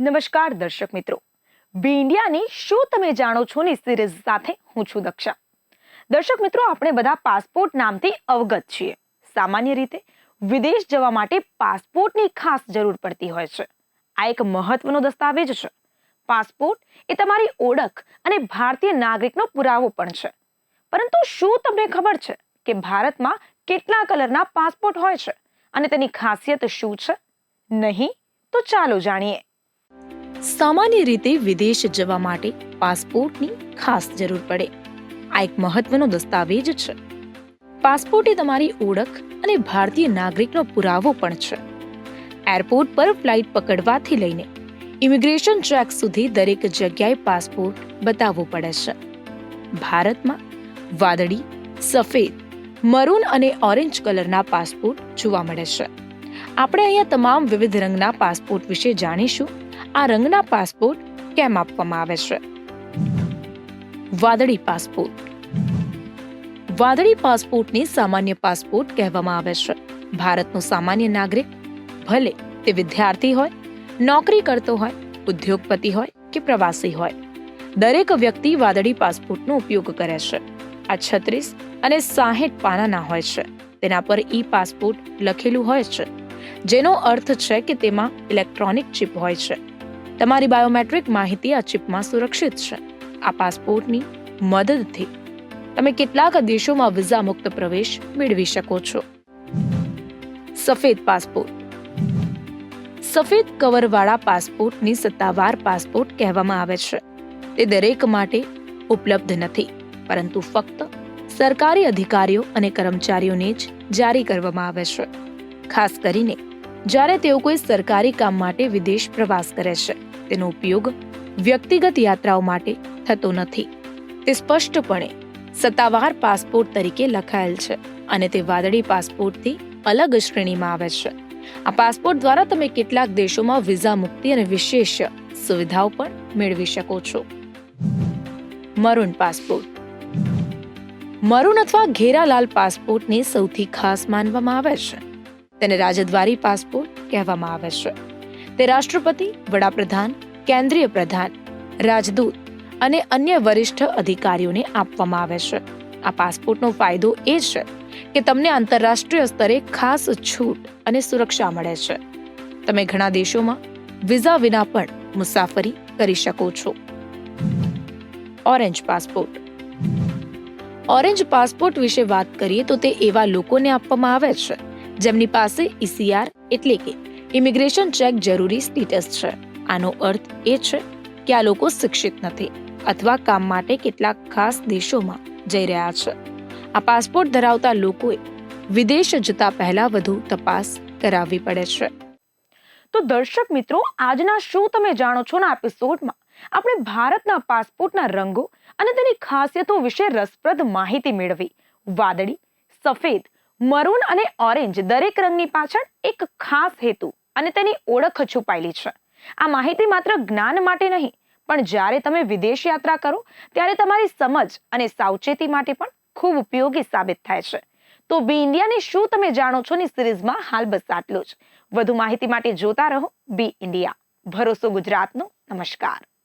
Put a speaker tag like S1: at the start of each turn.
S1: નમસ્કાર દર્શક મિત્રો. બી ઇન્ડિયાની શું તમે જાણો છો ની સિરીઝ સાથે હું છું દક્ષા. દર્શક મિત્રો, આપણે બધા પાસપોર્ટ નામથી અવગત છીએ. સામાન્ય રીતે વિદેશ જવા માટે પાસપોર્ટની ખાસ જરૂર પડતી હોય છે. આ એક મહત્વનો દસ્તાવેજ છે. પાસપોર્ટ એ તમારી ઓળખ અને ભારતીય નાગરિકનો પુરાવો પણ છે. પરંતુ શું તમને ખબર છે કે ભારતમાં કેટલા કલરના પાસપોર્ટ હોય છે અને તેની ખાસિયત શું છે? નહીં? તો ચાલો જાણીએ. સામાન્ય રીતે વિદેશ જવા માટે પાસપોર્ટની ખાસ જરૂર પડે. આ એક મહત્વનો દસ્તાવેજ છે. પાસપોર્ટ એ તમારી ઓળખ અને ભારતીય નાગરિકનો પુરાવો પણ છે. એરપોર્ટ પર ફ્લાઇટ પકડવાથી લઈને ઇમિગ્રેશન ચેક સુધી દરેક જગ્યાએ પાસપોર્ટ બતાવવો પડે છે. ભારતમાં વાદળી, સફેદ, મરૂન અને ઓરેન્જ કલરના પાસપોર્ટ જોવા મળે છે. આપણે અહીંયા તમામ વિવિધ રંગના પાસપોર્ટ વિશે જાણીશું. આ રંગના પાસપોર્ટ કેમ આપવામાં આવે છે? વાદળી પાસપોર્ટ. વાદળી પાસપોર્ટને સામાન્ય પાસપોર્ટ કહેવામાં આવે છે. ભારતનો સામાન્ય નાગરિક, ભલે તે વિદ્યાર્થી હોય, નોકરી કરતો હોય, ઉદ્યોગપતિ હોય કે પ્રવાસી હોય, દરેક વ્યક્તિ વાદળી પાસપોર્ટનો ઉપયોગ કરે છે. આ છત્રીસ અને સાહીઠ પાનાના હોય છે. તેના પર ઈ પાસપોર્ટ લખેલું હોય છે, જેનો અર્થ છે કે તેમાં ઇલેક્ટ્રોનિક ચિપ હોય છે. તમારી બાયોમેટ્રિક માહિતી આ ચિપમાં સુરક્ષિત છે. આ પાસપોર્ટની મદદથી તમે કેટલાક દેશોમાં વિઝા મુક્ત પ્રવેશ મેળવી શકો છો. સફેદ પાસપોર્ટ. સફેદ કવરવાળા પાસપોર્ટની સત્તાવાર પાસપોર્ટ કહેવામાં આવે છે. તે દરેક માટે ઉપલબ્ધ નથી, પરંતુ ફક્ત સરકારી અધિકારીઓ અને કર્મચારીઓને જ જારી કરવામાં આવે છે. ખાસ કરીને જ્યારે તેઓ કોઈ સરકારી કામ માટે વિદેશ પ્રવાસ કરે છે. તેનો ઉપયોગ વ્યક્તિગત યાત્રાઓ માટે થતો નથી. તે સ્પષ્ટપણે સત્તાવાર પાસપોર્ટ તરીકે લખાયેલ છે અને તે વાદળી પાસપોર્ટથી અલગ શ્રેણીમાં આવે છે. આ પાસપોર્ટ દ્વારા તમે કેટલાક દેશોમાં વિઝા મુક્તિ અને વિશેષ સુવિધાઓ પણ મેળવી શકો છો. Maroon passport. મરૂન અથવા ઘેરાલાલ પાસપોર્ટને સૌથી ખાસ માનવામાં આવે છે. તેને રાજદ્વારી પાસપોર્ટ કહેવામાં આવે છે. તે રાષ્ટ્રપતિ, વડાપ્રધાન, કેન્દ્રીય પ્રધાન, રાજદૂત અને અન્ય વરિષ્ઠ અધિકારીઓને આપવામાં આવે છે. આ પાસપોર્ટનો ફાયદો એ છે કે તમને આંતરરાષ્ટ્રીય સ્તરે ખાસ છૂટ અને સુરક્ષા મળે છે. તમે ઘણા દેશોમાં વિઝા વિના પણ મુસાફરી કરી શકો છો. Orange passport. ઓરેન્જ પાસપોર્ટ વિશે વાત કરીએ તો તે એવા લોકોને આપવામાં આવે છે જેમની પાસે ઈસીઆર એટલે કે ઇમિગ્રેશન ચેક જરૂરી સ્ટેટસ છે. આનો અર્થ એ છે કે આ લોકો શિક્ષિત નથી અથવા કામ માટે કેટલાક ખાસ દેશોમાં જઈ રહ્યા છે. આ પાસપોર્ટ ધરાવતા લોકોએ વિદેશ જતા પહેલા વધુ તપાસ કરાવવી પડે છે. તો દર્શક મિત્રો, આજના શું તમે જાણો છો ના એપિસોડમાં આપણે ભારતના પાસપોર્ટના રંગો અને તેની ખાસિયતો વિશે રસપ્રદ માહિતી મેળવી. વાદળી, સફેદ, મરૂન અને ઓરેન્જ દરેક રંગની પાછળ એક ખાસ હેતુ અને તેની ઓળખ છુપાયેલી છે. આ માહિતી માત્ર જ્ઞાન માટે નહીં, પણ જ્યારે તમે વિદેશ યાત્રા કરો, ત્યારે તમારી સમજ અને સાવચેતી માટે પણ ખૂબ ઉપયોગી સાબિત થાય છે. તો બી ઇન્ડિયાની શું તમે જાણો છો ની સિરીઝમાં હાલ બસ આટલું જ. વધુ માહિતી માટે જોતા રહો બી ઇન્ડિયા. ભરોસો ગુજરાતનો. નમસ્કાર.